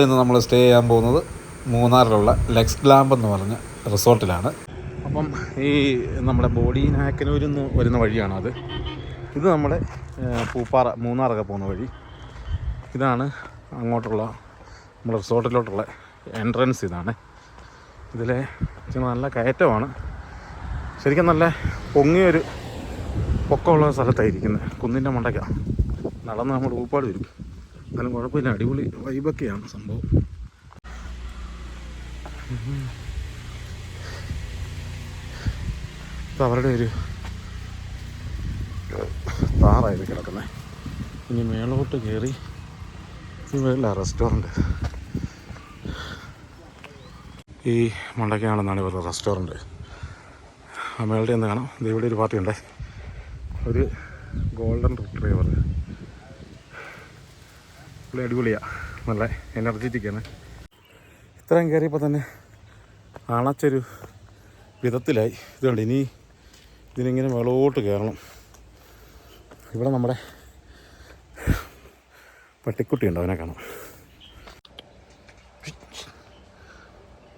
അപ്പോൾ ഇന്ന് നമ്മൾ സ്റ്റേ ചെയ്യാൻ പോകുന്നത് മൂന്നാറിലുള്ള ലെക്സ് ഗ്ലാമ്പ് എന്ന് പറഞ്ഞ റിസോർട്ടിലാണ്. അപ്പം ഈ നമ്മുടെ ബോഡി നാക്കനൂരിൽ നിന്ന് വരുന്ന വഴിയാണ് അത്. ഇത് നമ്മുടെ പൂപ്പാറ മൂന്നാറൊക്കെ പോകുന്ന വഴി. ഇതാണ് അങ്ങോട്ടുള്ള നമ്മുടെ റിസോർട്ടിലോട്ടുള്ള എൻട്രൻസ് ഇതാണ്. ഇതിലെ നല്ല കയറ്റമാണ്. ശരിക്കും നല്ല പൊങ്ങിയൊരു പൊക്കമുള്ള സ്ഥലത്തായിരിക്കുന്നത്. കുന്നിന്റെ മണ്ടയ്ക്കാണ് നടന്ന് നമ്മൾ ഊപ്പാട് വരും. എന്നാലും കുഴപ്പമില്ല. അടിപൊളി വൈബൊക്കെയാണ് സംഭവം. ഇപ്പം അവരുടെ ഒരു താറായത് കിടക്കുന്നത് ഇനി മേളോട്ട് കയറി ഇവിടെയുള്ള റെസ്റ്റോറന്റ് ഈ മണ്ടയ്ക്കാണെന്നാണ് ഇവരുടെ റെസ്റ്റോറന്റ് ആ മേളുടെ ഒന്ന് കാണാം. ഇവിടെ ഒരു പാർട്ടി ഉണ്ടേ. ഒരു ഗോൾഡൻ റിട്രീവർ പുള്ളി അടിപൊളിയാണ് നല്ല എനർജറ്റിക്കാണ് ഇത്രയും കയറിയപ്പോൾ തന്നെ അണച്ചൊരു വിധത്തിലായി. ഇതുകൊണ്ട് ഇനി ഇതിനിങ്ങനെ വെളോട്ട് കയറണം ഇവിടെ നമ്മുടെ പട്ടിക്കുട്ടിയുണ്ട് അവനെ കാണാം.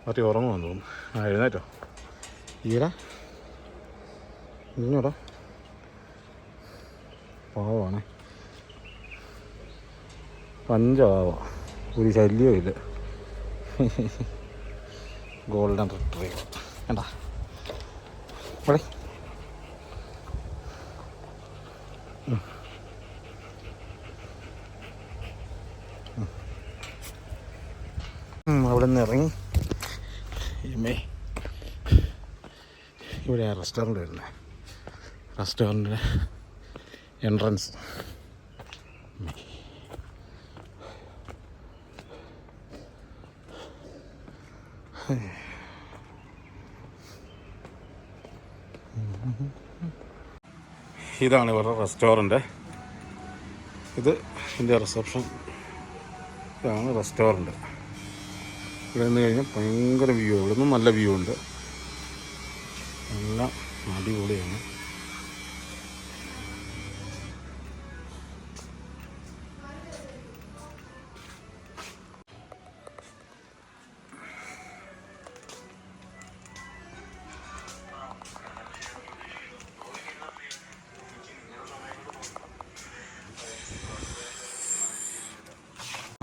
മറ്റേ ഉറങ്ങുമെന്ന് തോന്നുന്നു. ആ എഴുന്നേറ്റോ? ഈടാ ഇങ്ങോട്ടോ പാവമാണ്. പഞ്ചപാവ ഒരു ശല്യവും ഇത്. ഗോൾഡൻ റിട്രീവർ വേണ്ട ഇവിടെ. അവിടെ നിന്ന് ഇറങ്ങി. എമ്മേ ഇവിടെ ആ റെസ്റ്റോറന്റ് വരുന്നത് റെസ്റ്റോറന്റിന്റെ എൻട്രൻസ് ഇതാണ് ഇവരുടെ റെസ്റ്റോറന്റ്. ഇത് ഇതിന്റെ റിസപ്ഷൻ. ഇതാണ് റെസ്റ്റോറന്റ്. ഇവിടെ നിന്ന് കഴിഞ്ഞാൽ ഭയങ്കര വ്യൂ ഇവിടെ നിന്നും നല്ല വ്യൂ ഉണ്ട്. നല്ല അടിപൊളിയാണ്.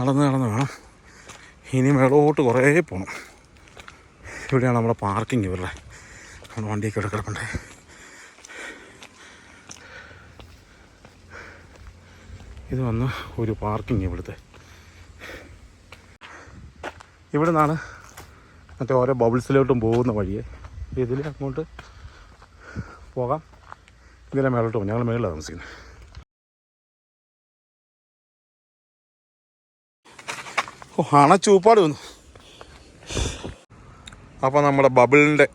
നടന്ന് നടന്ന് വേണം. ഇനി മേളോട്ട് കുറേ പോകണം ഇവിടെയാണ് നമ്മുടെ പാർക്കിംഗ് ഇവരുടെ. നമ്മുടെ വണ്ടിയൊക്കെ ഇവിടെ കിടപ്പുണ്ട്. ഇത് വന്ന് ഒരു പാർക്കിംഗ് ഇവിടുത്തെ. ഇവിടെ നിന്നാണ് മറ്റേ ഓരോ ബബിൾസിലോട്ടും പോകുന്ന വഴിയെ ഇതിൽ അങ്ങോട്ട് പോകാം. ഇതിലെ മേളോട്ട് പോകും. ഞങ്ങൾ മേളിലാണ് താമസിക്കുന്നത്. ഓ അണച്ചൂപ്പാട് വന്നു. അപ്പോൾ നമ്മുടെ ബബിളിന്റെ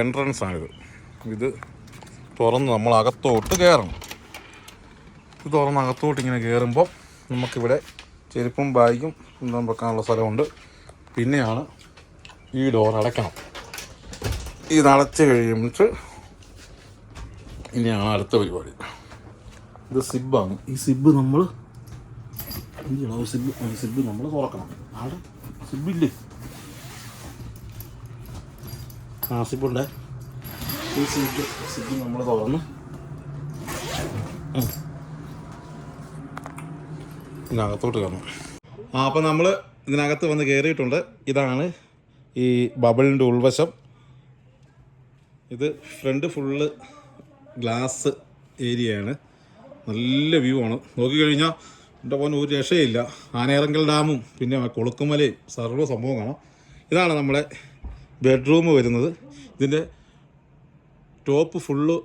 എൻട്രൻസ് ആണിത്. ഇത് തുറന്ന് നമ്മൾ അകത്തോട്ട് കയറണം ഇത് തുറന്ന് അകത്തോട്ട് ഇങ്ങനെ കയറുമ്പോൾ നമുക്കിവിടെ ചെരുപ്പും ബാഗും എന്താ വെക്കാനുള്ള സ്ഥലമുണ്ട്. പിന്നെയാണ് ഈ ഡോർ അടയ്ക്കണം. ഇത് അടച്ച് കഴിയുമ്പോൾ ഇനിയാണ് അടുത്ത പരിപാടി. ഇത് സിബാണ്. ഈ സിബ് നമ്മൾ എന്ത് ചെയ്യണം സിബ് സിബ് നമ്മൾ തുറക്കണം. ആടെ? സിബില്ലേ ആ സിബുണ്ട്. ഈ സിബ് സിബ് നമ്മൾ തുറന്ന്. ഇതിനകത്തോട്ട് കയറണം ആ അപ്പം നമ്മൾ ഇതിനകത്ത് വന്ന് കയറിയിട്ടുണ്ട് ഇതാണ് ഈ ബബിളിന്റെ ഉൾവശം. ഇത് ഫ്രണ്ട് ഫുള്ള് ഗ്ലാസ് ഏരിയയാണ് നല്ല വ്യൂ ആണ്. നോക്കിക്കഴിഞ്ഞാൽ എന്റെ പോൻ ഒരു രക്ഷയില്ല. ആനയിറങ്കൽ ഡാമും പിന്നെ കൊളുക്കുമലയും സർവ സംഭവം കാണാം. ഇതാണ് നമ്മുടെ ബെഡ്റൂം വരുന്നത്. ഇതിന്റെ ടോപ്പ് ഫുള്ള്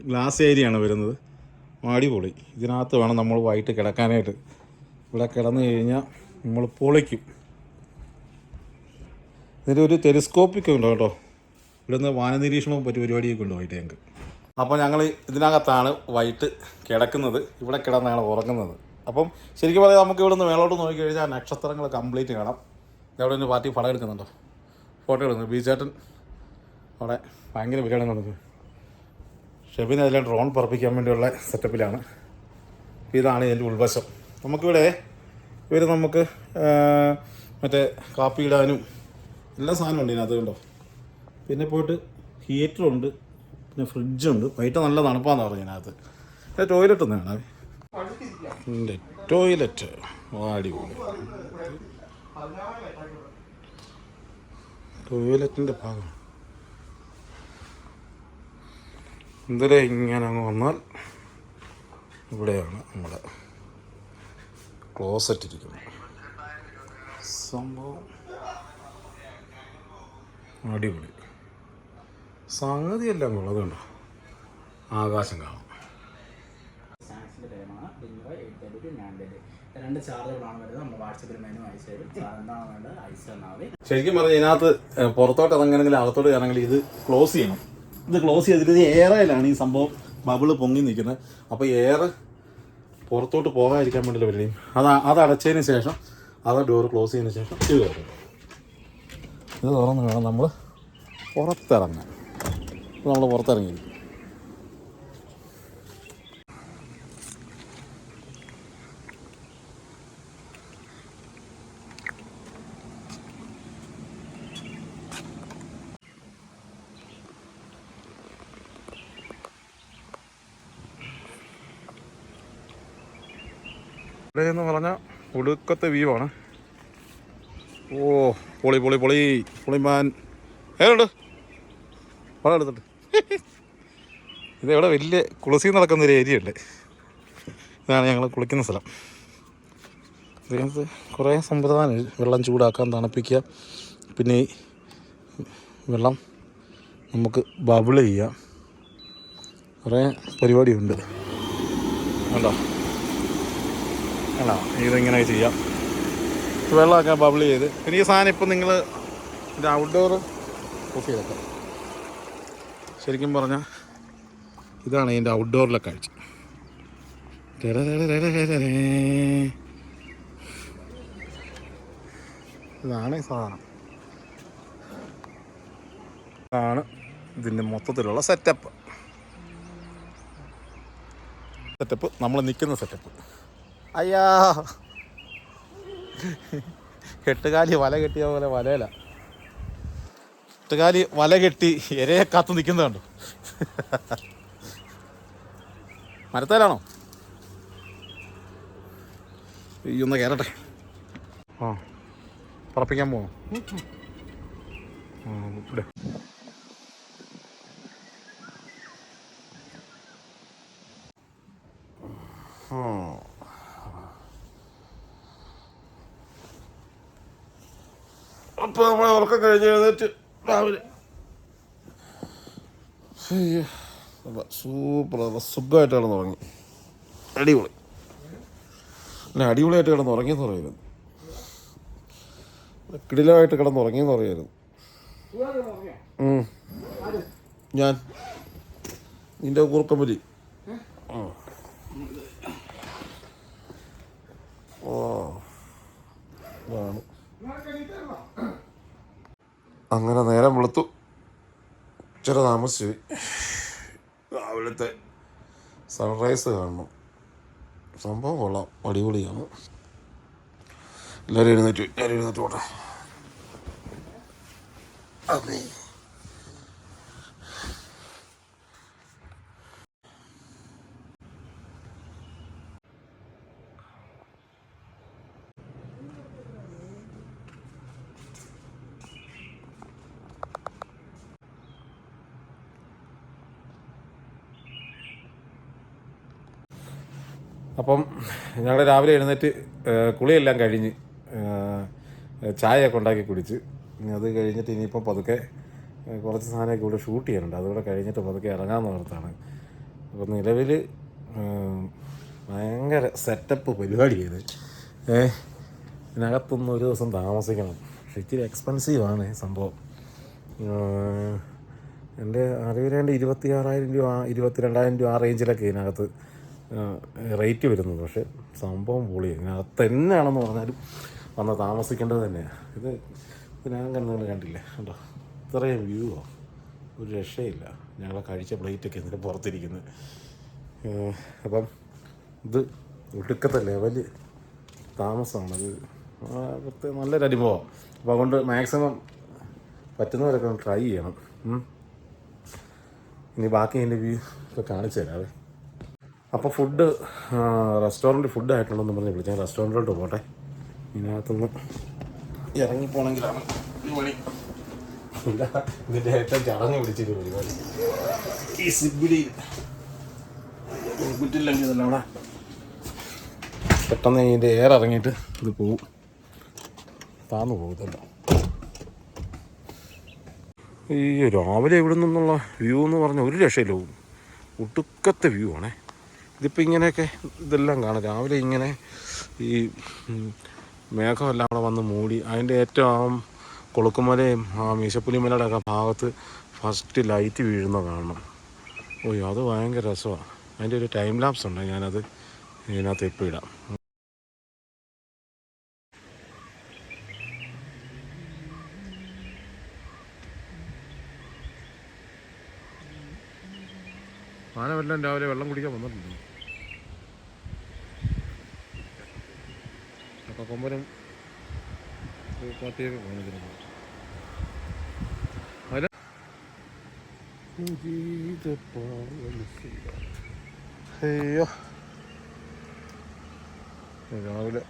ഗ്ലാസ് ഏരിയയാണ് വരുന്നത്. അടിപൊളി. ഇതിനകത്ത് വേണം നമ്മൾ വൈകിട്ട് കിടക്കാനായിട്ട്. ഇവിടെ കിടന്നു കഴിഞ്ഞാൽ നമ്മൾ പൊളിക്കും. ഇതിന്റെ ഒരു ടെലിസ്കോപ്പിക് ഉണ്ട് കേട്ടോ. ഇവിടുന്ന് വാനനിരീക്ഷണവും പറ്റി പരിപാടിയൊക്കെ ഉണ്ട് വൈകിട്ട് ഞങ്ങൾക്ക്. അപ്പോൾ ഞങ്ങൾ ഇതിനകത്താണ് വൈകിട്ട് കിടക്കുന്നത്. ഇവിടെ കിടന്നാണ് ഉറങ്ങുന്നത്. അപ്പം ശരിക്കും പറയാം നമുക്ക് ഇവിടുന്ന് മേളോട്ട് നോക്കിക്കഴിഞ്ഞാൽ നക്ഷത്രങ്ങൾ കംപ്ലീറ്റ് കാണാം. എവിടെ നിന്ന് പാർട്ടി പടം എടുക്കുന്നുണ്ടോ? ഫോട്ടോ എടുക്കുന്നു. ബീച്ചേട്ടൻ അവിടെ ഭയങ്കര വിലയാണ് നടന്നത് ഷെബിന് അതിലെ ഡ്രോൺ പറപ്പിക്കാൻ വേണ്ടിയുള്ള സെറ്റപ്പിലാണ് ഇതാണ് ഇതിന്റെ ഉൾവശം. നമുക്കിവിടെ ഇവർ നമുക്ക് മറ്റേ കാപ്പി ഇടാനും എല്ലാ സാധനവും ഉണ്ട് ഇതിനകത്ത് കണ്ടോ? പിന്നെ പോയിട്ട് ഹീറ്ററുണ്ട് പിന്നെ ഫ്രിഡ്ജുണ്ട് വൈകിട്ട് നല്ല തണുപ്പാന്ന് പറഞ്ഞു ഇതിനകത്ത്. ടോയ്ലറ്റ് ഒന്ന് വേണം? ടോയ്ലറ്റ് അടിപൊളി ടോയ്ലറ്റിന്റെ ഭാഗം. എന്തിനാ ഇങ്ങനെ അങ്ങ് വന്നാൽ ഇവിടെയാണ് നമ്മുടെ ക്ലോസറ്റ് ഇരിക്കുന്നത്. സംഭവം അടിപൊളി. സംഗതിയെല്ലാം ഉള്ളതുണ്ടോ ആകാശം കാണാം. രണ്ട് ചാർജുകളാണ് വരുന്നത്. നമ്മൾ വാട്സപ്പിൽ മെനു അയച്ചു തരും എന്താണ് വേണ്ടത്? അയച്ചു തന്നാൽ ശരിക്കും പറഞ്ഞാൽ ഇതിനകത്ത് പുറത്തോട്ട് ഇറങ്ങണമെങ്കിൽ അകത്തോട്ട് ഇറങ്ങണമെങ്കിൽ ഇത് ക്ലോസ് ചെയ്യണം. ഇത് ക്ലോസ് ചെയ്തിട്ട് ഏറെയിലാണ് ഈ സംഭവം ബബിൾ പൊങ്ങി നിൽക്കുന്നത്. അപ്പോൾ ഏറെ പുറത്തോട്ട് പോകാതിരിക്കാൻ വേണ്ടിയുള്ള പരിപാടിയും അത് അത് അടച്ചതിന് ശേഷം അത് ഡോർ ക്ലോസ് ചെയ്തതിന് ശേഷം ഇത് തുറക്കും. ഇത് തുറന്ന് വേണം നമ്മൾ പുറത്തിറങ്ങാൻ. നമ്മൾ പുറത്തിറങ്ങി ഇവിടെ എന്ന് പറഞ്ഞാൽ ഒടുക്കത്തെ വ്യൂ ആണ്. ഓ പൊളി പൊളി പൊളി പൊളിമാൻ ഏതുണ്ട്? പണം എടുത്തിട്ട്. ഇത് ഇവിടെ വലിയ കുളിസി നടക്കുന്ന ഒരു ഏരിയ ഉണ്ട് ഇതാണ് ഞങ്ങൾ കുളിക്കുന്ന സ്ഥലം. ഇതിനകത്ത് കുറേ സമ്പ്രദായം വെള്ളം ചൂടാക്കാൻ തണുപ്പിക്കുക. പിന്നെ വെള്ളം നമുക്ക് ബബിൾ ചെയ്യാം. കുറേ പരിപാടിയുണ്ട്. കണ്ടോ? ആണോ ഇതിങ്ങനെ ചെയ്യാം. വെള്ളമൊക്കെ ബബിൾ ചെയ്ത്. പിന്നെ ഈ സാധനം ഇപ്പം നിങ്ങൾ ഇത് ഔട്ട്ഡോർ ഓഫ് ചെയ്തേക്കാം. ശരിക്കും പറഞ്ഞാൽ ഇതാണ് ഇതിന്റെ ഔട്ട്ഡോറിലെ കാഴ്ച. ഇതാണ് ഈ സാധനം ഇതാണ് ഇതിന്റെ മൊത്തത്തിലുള്ള സെറ്റപ്പ് സെറ്റപ്പ് നമ്മൾ നിൽക്കുന്ന സെറ്റപ്പ് അയ്യാ. കെട്ടുകാലി വല കെട്ടിയ പോലെ വലയില കെട്ടുകാലി വല കെട്ടി ഇരയെ കാത്തു നിൽക്കുന്നുണ്ടോ മരത്തേലാണോ? ഈ ഒന്ന് കയറട്ടെ. ആ പറപ്പിക്കാൻ പോകണം ആ ഇവിടെ. അപ്പോൾ നമ്മളെ ഉറക്കം കഴിഞ്ഞ് എഴുന്നേറ്റ് രാവിലെ. സൂപ്പർ നല്ല സുഖമായിട്ട് കിടന്ന് ഉറങ്ങി അടിപൊളി. അല്ല അടിപൊളിയായിട്ട് കിടന്ന് ഉറങ്ങിയെന്ന് പറയുന്നത് കിടിലമായിട്ട് കിടന്ന് ഉറങ്ങിയെന്ന് പറയായിരുന്നു. ഉം. ഞാൻ നിന്റെ കൂർക്കമ്പലി. ഉം. ഓ അതാണ് അങ്ങനെ നേരം വെളുത്തു. ഇച്ചിരി താമസിച്ചു രാവിലത്തെ സൺറൈസ് കാണണം. സംഭവം കൊള്ളാം. അടിപൊളിയാണ്. എല്ലാവരും എഴുന്നേറ്റ്. എല്ലാവരും എഴുന്നേറ്റ്. പോട്ടെ അതെ അപ്പം ഞങ്ങൾ രാവിലെ എഴുന്നേറ്റ് കുളിയെല്ലാം കഴിഞ്ഞ് ചായയൊക്കെ ഉണ്ടാക്കി കുടിച്ച്. അത് കഴിഞ്ഞിട്ട് ഇനിയിപ്പോൾ പതുക്കെ കുറച്ച് സാധനമൊക്കെ ഇവിടെ ഷൂട്ട് ചെയ്യാനുണ്ട്. അതുകൂടെ കഴിഞ്ഞിട്ട് പതുക്കെ ഇറങ്ങാൻ ഓർത്താണ് അപ്പോൾ നിലവിൽ ഭയങ്കര സെറ്റപ്പ് പരിപാടി ചെയ്ത് ഏഹ് ഇതിനകത്തൊന്നും ഒരു ദിവസം താമസിക്കണം. പക്ഷെ ഇച്ചിരി എക്സ്പെൻസീവാണ് സംഭവം. എന്റെ അറിവിലേണ്ട ഇരുപത്തി ആറായിരം രൂപ ഇരുപത്തി രണ്ടായിരം രൂപ ആ റേഞ്ചിലൊക്കെ ഇതിനകത്ത് റേറ്റ് വരുന്നത്. പക്ഷേ സംഭവം പൊളി. ഇതിനകത്ത് തന്നെയാണെന്ന് പറഞ്ഞാലും വന്ന് താമസിക്കേണ്ടത് തന്നെയാണ് ഇത് ഇതിനകം നിങ്ങൾ കണ്ടില്ലേ? കണ്ടോ? ഇത്രയും വ്യൂവോ ഒരു രക്ഷയില്ല. ഞങ്ങളെ കഴിച്ച പ്ലേറ്റൊക്കെ ഇതിന് പുറത്തിരിക്കുന്നത് അപ്പം ഇത് ഒടുക്കത്തെ ലെവൽ താമസമാണ്. അത് പ്രത്യേക നല്ലൊരു അനുഭവം. അപ്പോൾ അതുകൊണ്ട് മാക്സിമം പറ്റുന്നവരൊക്കെ ട്രൈ ചെയ്യണം. ഇനി ബാക്കി എന്റെ വ്യൂ ഒക്കെ കാണിച്ചു തരാവേ. അപ്പോൾ ഫുഡ് റെസ്റ്റോറന്റ് ഫുഡ് ആയിട്ടുണ്ടെന്ന് പറഞ്ഞ് വിളിച്ചു. ഞാൻ റെസ്റ്റോറന്റിലോട്ട് പോട്ടെ. ഇതിനകത്തുനിന്ന് ഇറങ്ങിപ്പോണെങ്കിലാണ് പണി ഇതിന്റെ ഏറ്റവും ചടഞ്ഞ് പിടിച്ചിട്ട് പരിപാടി. ഈ സിബിഡി കുറ്റില്ലെങ്കിൽ ഇതല്ല അവിടെ. പെട്ടെന്ന് ഇതിന്റെ എയർ ഇറങ്ങിയിട്ട് ഇത് പോവും. താന്നു പോകുമല്ലോ ഈ രാവിലെ ഇവിടെ നിന്നുള്ള വ്യൂ എന്ന് പറഞ്ഞാൽ ഒരു രക്ഷയില്ല. ഒട്ടുക്കത്തെ വ്യൂ ആണേ. ഇതിപ്പോൾ ഇങ്ങനെയൊക്കെ ഇതെല്ലാം കാണാം. രാവിലെ ഇങ്ങനെ ഈ മേഘമെല്ലാം അവിടെ വന്ന് മൂടി അതിന്റെ ഏറ്റവും ആ കൊളുക്കുമലയും ആ മീശപ്പുലിമലയുടെ ഒക്കെ ഭാഗത്ത് ഫസ്റ്റ് ലൈറ്റ് വീഴുന്ന കാണണം. ഓയ്യോ അത് ഭയങ്കര രസമാണ് അതിന്റെ ഒരു ടൈം ലാപ്സ് ഉണ്ട്. ഞാനത് ഇതിനകത്ത് ഇപ്പോൾ ഇടാം. ആന വല്ലതും രാവിലെ വെള്ളം കുടിക്കാൻ വന്നിട്ടുണ്ട്. അപ്പം കൊമ്പനും പാട്ടിയൊക്കെ കാണിക്കുന്നത് രാവിലെ.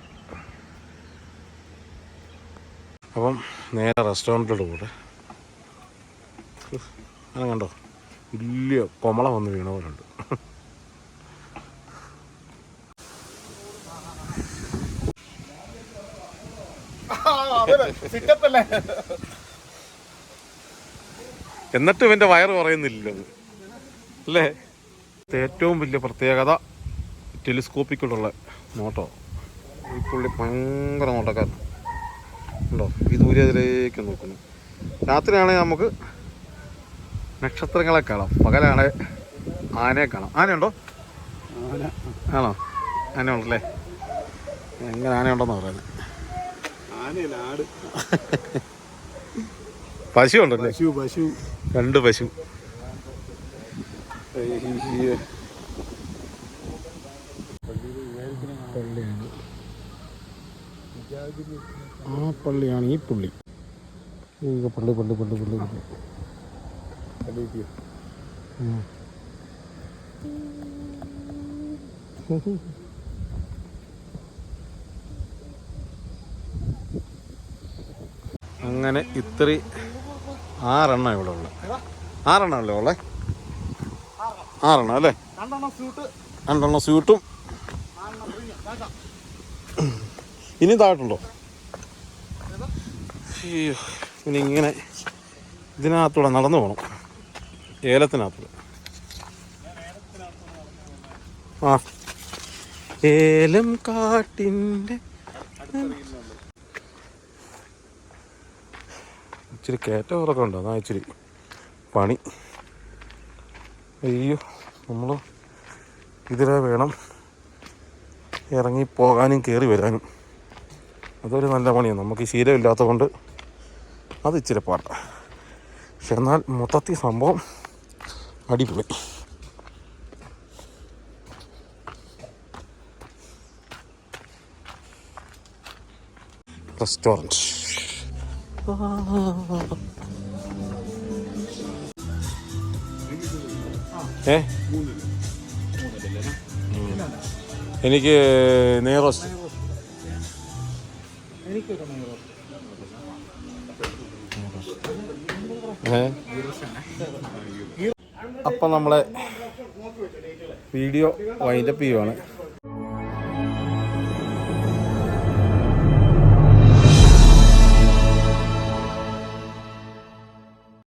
അപ്പം നേരെ റെസ്റ്റോറന്റിലോട്ട് പോട്ടെ. അങ്ങനെ കണ്ടോ? വലിയ കൊമള വന്ന് വീണ പോലെ ഉണ്ട്. എന്നിട്ടും ഇവന്റെ വയറ് പറയുന്നില്ലത് അല്ലേ? ഏറ്റവും വലിയ പ്രത്യേകത ടെലിസ്കോപ്പിക്കുള്ള നോട്ടോ. ഈ പുള്ളി ഭയങ്കര നോട്ടക്കാരൻ. ഉണ്ടോ? ഈ ദൂരത്തിലേക്ക് നോക്കുന്നു. രാത്രിയാണെങ്കിൽ നമുക്ക് നക്ഷത്രങ്ങളെ കാണാം. പകലാണെ ആനയെ കാണാം. ആനയുണ്ടോ? ആണോ? ആന ഉണ്ടല്ലേ എങ്ങനെ ആനയുണ്ടെന്ന് പറയുന്നത് പശു ഉണ്ടല്ലേ പശു പശു. രണ്ട് പശു. പള്ളിയാണ് ആ പള്ളിയാണ് ഈ പുള്ളി. പള്ളി പള്ളി പള്ളി പള്ളി പള്ളി. ഉം. അങ്ങനെ ഇത്തിരി ആറെണ്ണ ഇവിടെ ഉള്ളു. ആറെണ്ണ അല്ലേ ഉള്ളേ? ആറെണ്ണം അല്ലേ? രണ്ടെണ്ണം സ്യൂട്ട് ഇനി താഴത്തുണ്ടോ അയ്യോ ഇനി ഇങ്ങനെ ഇതിനകത്തൂടെ നടന്നു പോകണം ഏലത്തിനകത്തൂടെ ആ. ഏലം കാട്ടിന്റെ ഇച്ചിരി കയറ്റമൊക്കെ ഉണ്ട്. അതാ ഇച്ചിരി പണി. അയ്യോ നമ്മൾ ഇതിലെ വേണം ഇറങ്ങി പോകാനും കയറി വരാനും. അതൊരു നല്ല പണിയാണ് നമുക്ക് ഈ ശീലമില്ലാത്തത് കൊണ്ട് അത് ഇച്ചിരി പാട്ട പക്ഷെ എന്നാൽ മൊത്തത്തിൽ സംഭവം അടിപൊളി. റെസ്റ്റോറന്റ് ഏ? എനിക്ക് എനിക്കൊക്കെ നെയ്റോ ഏ? അപ്പം നമ്മളെ വീഡിയോ വൈൻഡപ്പ് ചെയ്യുവാണ്.